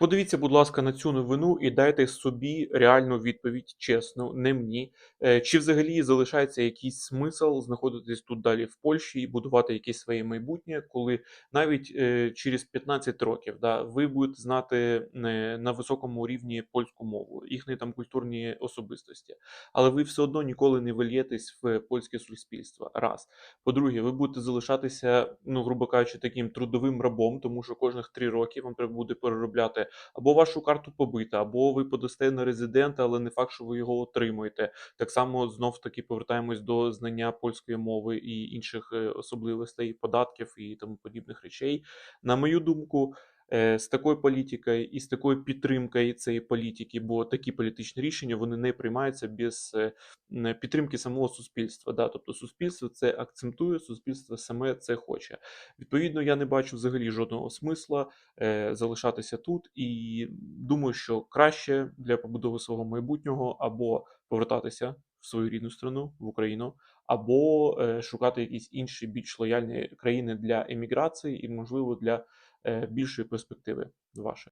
Подивіться, будь ласка, на цю новину і дайте собі реальну відповідь, чесно, не мені. Е, Чи взагалі залишається якийсь смисл знаходитись тут далі в Польщі і будувати якесь своє майбутнє, коли навіть е, через 15 років да, ви будете знати е, на високому рівні польську мову, їхні там культурні особистості, але ви все одно ніколи не вильєтесь в польське суспільство. Раз. По-друге, ви будете залишатися, ну, грубо кажучи, таким трудовим рабом, тому що кожних три роки вам треба буде переробляти або вашу карту побита, або ви подасте на резидента, але не факт, що ви його отримуєте. Так само знов таки повертаємось до знання польської мови і інших е, особливостей, податків і тому подібних речей. На мою думку. Е, З такою політикою і з такою підтримкою цієї політики, бо такі політичні рішення вони не приймаються без е, підтримки самого суспільства. Да? Тобто суспільство це акцентує, суспільство саме це хоче. Відповідно, я не бачу взагалі жодного смисла е, залишатися тут, і думаю, що краще для побудови свого майбутнього або повертатися в свою рідну страну, в Україну, або е, шукати якісь інші більш лояльні країни для еміграції і, можливо, для е, більшої перспективи вашої.